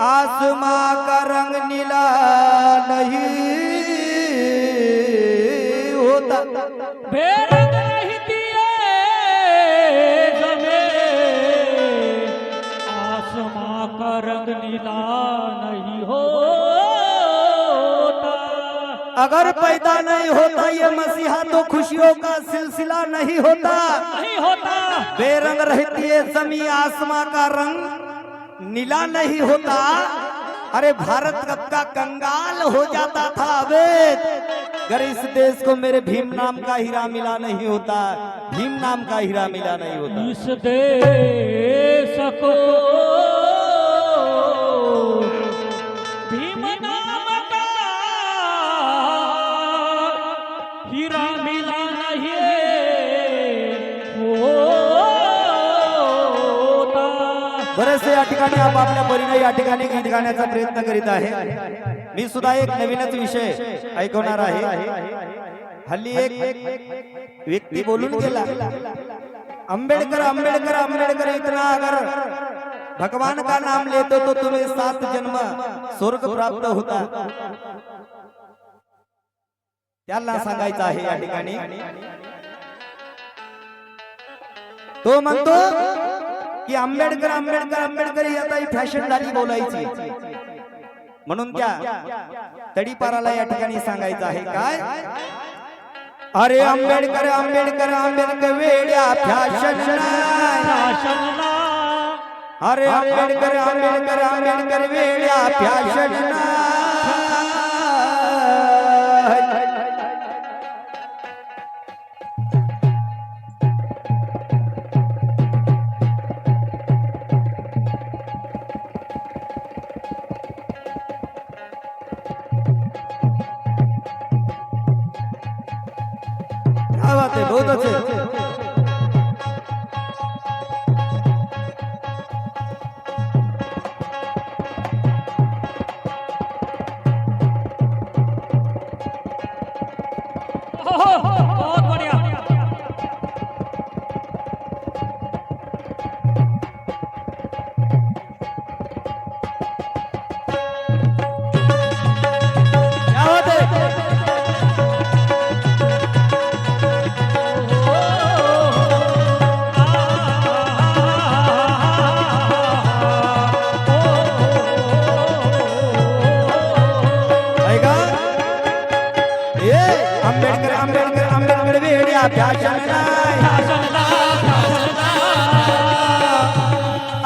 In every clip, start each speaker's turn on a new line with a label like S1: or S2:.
S1: आसमां का रंग नीला नहीं होता।
S2: बेरंग रहती जमे आसमां का रंग नीला नहीं होता।
S1: अगर पैदा नहीं होता ये मसीहा तो खुशियों का सिलसिला नहीं होता।
S2: नहीं होता।
S1: बेरंग रहती है जमी आसमां का रंग। नीला नहीं होता। अरे भारत कब का कंगाल हो जाता था अवैध। अगर इस देश को मेरे भीम नाम का हीरा मिला नहीं होता, भीम नाम का हीरा मिला नहीं होता।
S2: इस देश को
S1: बरेचसे या ठिकाणी आपापल्या परीने या ठिकाणी गीत गाण्याचा प्रयत्न करीत आहे. मी सुद्धा एक नवीनच विषय ऐकवणार आहे. हल्ली एक व्यक्ती बोलून गेला आंबेडकर आंबेडकर आंबेडकर इतना अगर भगवान का नाम लेते तो तुम्हें सात जन्म स्वर्ग प्राप्त होता. त्याला सांगायचं आहे या ठिकाणी. तो म्हणतो की आंबेडकर आंबेडकर आंबेडकर ही आता ही फॅशन झाली बोलायची. म्हणून त्या तडीपाराला या ठिकाणी सांगायचं आहे काय? अरे आंबेडकर आंबेडकर आंबेडकर वेड्या फॅशन अरे आंबेडकर आंबेडकर आंबेडकर वेड्या फॅशन क्या बात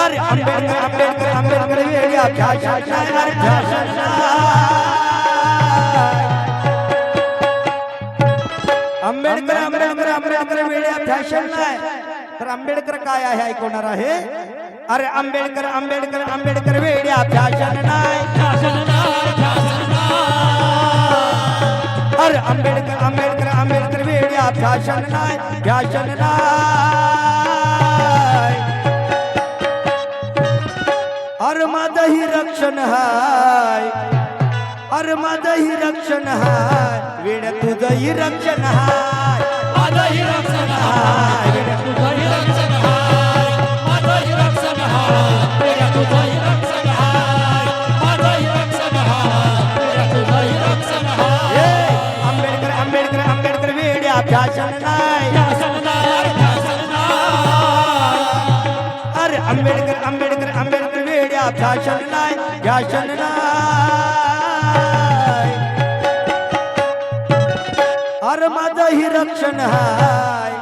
S1: अरे आंबेडकर आंबेडकर आंबेडकर वेड्या फॅशन अरे फॅशन आंबेडकर आंबेडकर आंबेडकर वेड्या फॅशन नाही तर आंबेडकर काय आहे ऐकवणार आहे? अरे आंबेडकर आंबेडकर आंबेडकर वेड्या फॅशन नाही अरे आंबेडकर आंबेडकर आंबेडकर वेड्या नाय नाही फॅशन नाही. अरे माझं ही रक्षण हाय अरे माझं ही रक्षण हाय वेड्या ही रक्षण हाय. हाय रक्षण हाय. अरे आंबेडकर आंबेडकर आंबेडकर वेड्या फॅशन नाही फॅशन नाही अरे माझं ही रक्षण हाय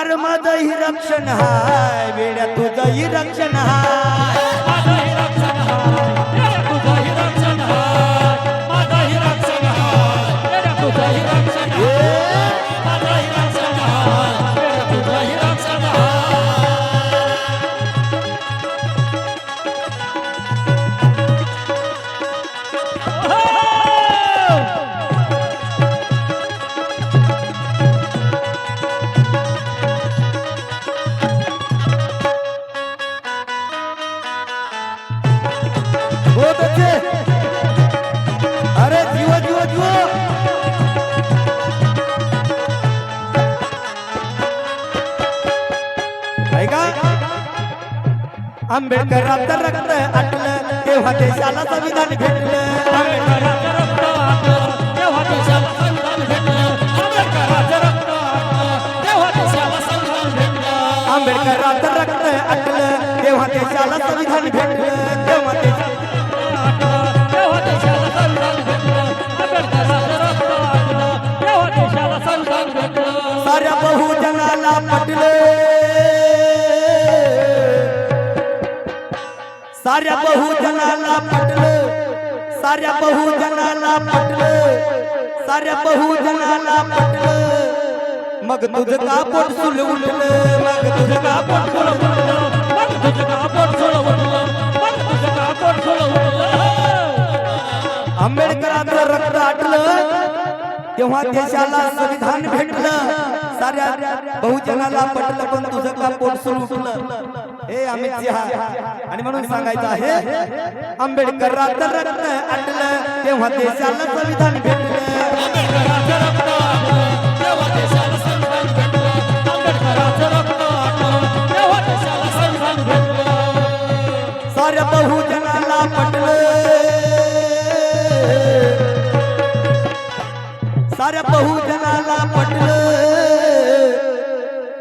S1: अरे माझं ही रक्षण हाय वेड्या तुझं ही रक्षण हाय. जीवा ऐका आंबेडकरात रक्त आटलं तेव्हा तेव्हा देशाला संविधान भेटलं.
S2: आंबेडकरांचं रक्त आटलं, तेव्हा देशाला संविधान भेटलं. आंबेडकरांचं रक्त आटलं, तेव्हा देशाला संविधान भेटलं.
S1: आंबेडकरांचं रक्त आटलं तेव्हा देशाला संविधान भेटलं. तेव्हा देशाला साऱ्या बहुजनाला पटले. साऱ्या बहुजनाला पटले. साऱ्या बहुजनाला पटले. साऱ्या बहुजनाला पटले. मग तुझ का पोट सुल उठलं. मग तुझ का पोट सुल उठलं.
S2: मग तुझं का पोट सोडवलं? मग तुझं का पोट सोडवलं?
S1: आंबेडकरांचं रक्त आटलं. तेव्हा देशाला संविधान भेटलं. साऱ्या बहुजनाला पटलं पण तुझं का पोट सुरू उठलं हे अमित सिंहा आणि म्हणून सांगायचं आहे आंबेडकरांचं रक्त आटलं तेव्हा देशाला संविधान भेटलं. पटलं. साऱ्या बहुजनाला पटलं.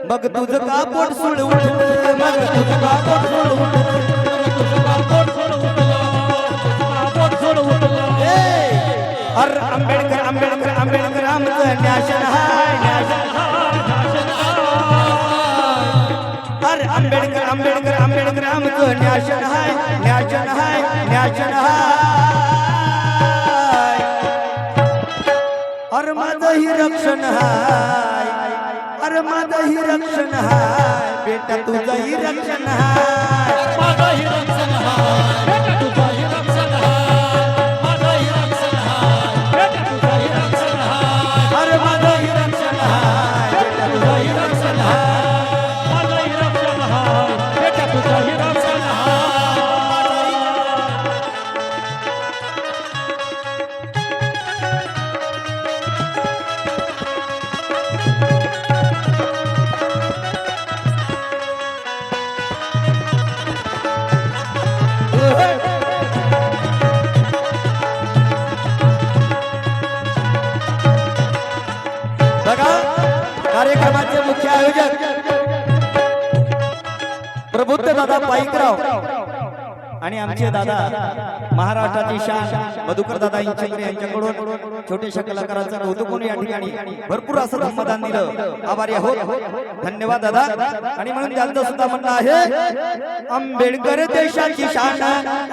S1: मग तुझं का पोट सुळ उठलं मग तुझं का पोट सुळ उठलं? अर आंबेडकर आंबेडकर आंबेडकर आमचं हाय न्याशन अरे आंबेडकर आंबेडकर आंबेडकर आमचं न्याशन हाय न्याशन हाय न्याशन हाय अरे माझं ही रक्षण हाय
S2: माझंही रक्षण हाय बेटा तुझंही रक्षण हाय. माझंही रक्षण हाय,
S1: दादा पाईकराव आणि आमचे दादा महाराष्ट्राची शान मधुकर दादा इंचंद्रे यांच्याकडून छोट्याशा कलाकारांचं कौतुक म्हणून या ठिकाणी भरपूर असं धम्मदान दिलं. आभारी आहोत. धन्यवाद दादा. आणि म्हणून त्यांचं सुद्धा म्हणणं आहे आंबेडकर देशाची शान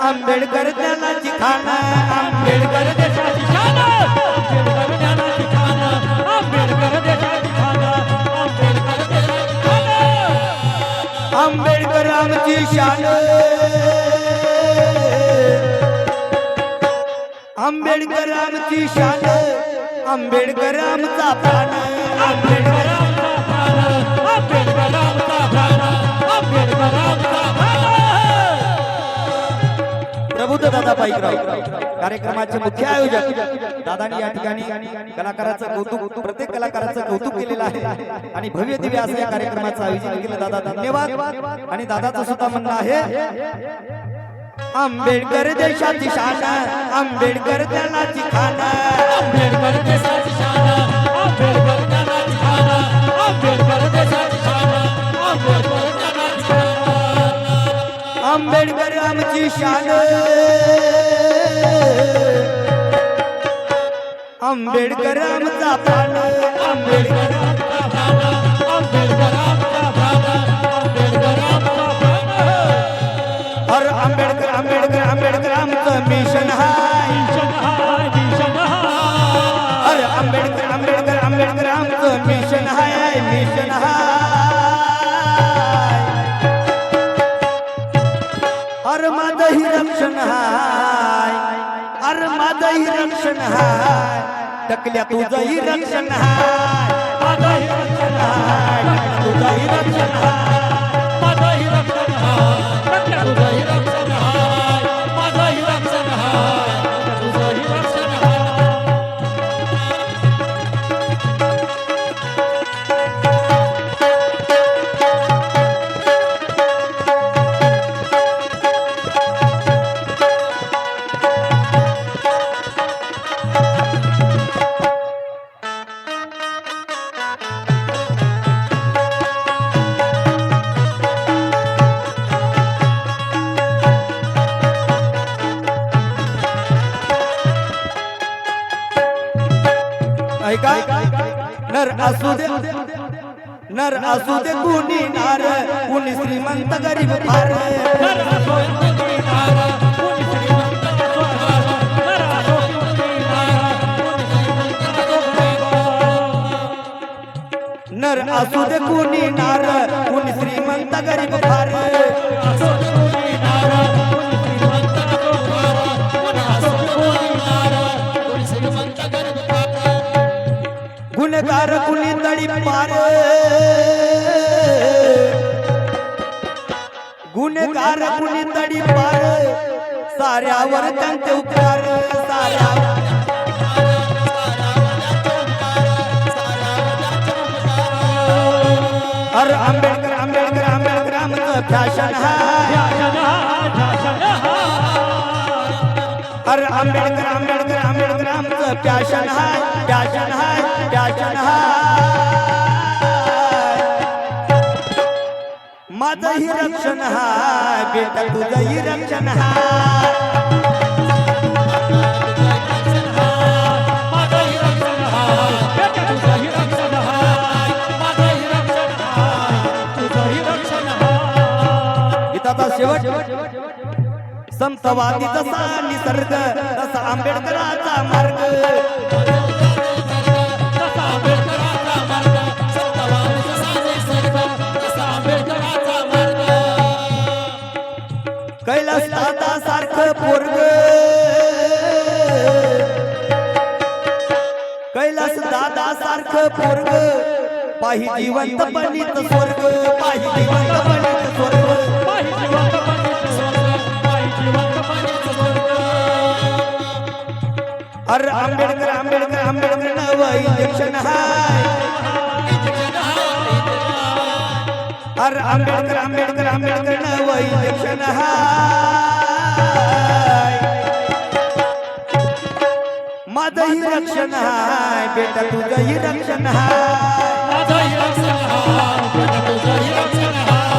S1: आंबेडकर ज्ञानाची खान आंबेडकर
S2: देशाची शान, आंबेडकर ज्ञानाची खान, आंबेडकर देशाची खान, आंबेडकर देशाची खान.
S1: आंबेडकर आमची शान। आंबेडकर आमची शान आंबेडकर आमचा प्राण। आंबेडकर
S2: आमचा प्राण, आंबेडकर आमचा प्राण, आंबेडकर आमचा
S1: प्रबुद्ध दादा पाईकराव. कार्यक्रमाचे मुख्य आयोजक दादानी या ठिकाणी कलाकाराचं कौतुक प्रत्येक कलाकाराचं कौतुक केलेलं आहे. आणि भव्य दिव्य असं या कार्यक्रमाचं आयोजन केलं. दादा धन्यवाद. आणि दादाचं सुद्धा म्हणणं आहे आंबेडकर देशाची शान आंबेडकर ज्ञानाची खान
S2: आंबेडकर देशाची शान, आंबेडकर आंबेडकर
S1: आमची शान. आंबेडकर आमचा प्राण आंबेडकर अरे रक्षण हाय. टकल्या तुझंही रक्षण हाय.
S2: माझंही रक्षण
S1: हाय. तुझंही रक्षण हाय. ऐका. नर असू दे. नर असू दे कुणी नार. कुणी श्रीमंत गरीब फार.
S2: नर असो
S1: दे कुणी नार. कुणी श्रीमंत गरीब फार.
S2: उपकार कुणी
S1: तडी पार साऱ्यावर त्यांचे उपकार साऱ्या अरे आंबेडकर आंबेडकर आंबेडकर आमचं फॅशन हाय अरे आंबेडकर आंबेडकर आंबेडकर आमचं फॅशन हाय फॅशन हाय फॅशन हाय माझंही रक्षण हाय बेटा तुझंही रक्षण हाय संतवादी जसा निसर्ग तसा आंबेडकराचा मार्ग. पोरग. पाही जिवंत बनीत स्वर्ग. पाही जिवंत बनीत स्वर्ग.
S2: पाही जिवंत पाणीचं स्वर्ग, पाही जिवंत पाणीचं स्वर्ग.
S1: अरे आंबेडकर आंबेडकर आंबेडकर नव इंजेक्शन हाय. अरे आंबेडकर आंबेडकर आंबेडकर नव इंजेक्शन हाय. माझंही रक्षण हाय बेटा तुझं ही रक्षण हाय.
S2: माझंही रक्षण हाय बेटा तुझं ही रक्षण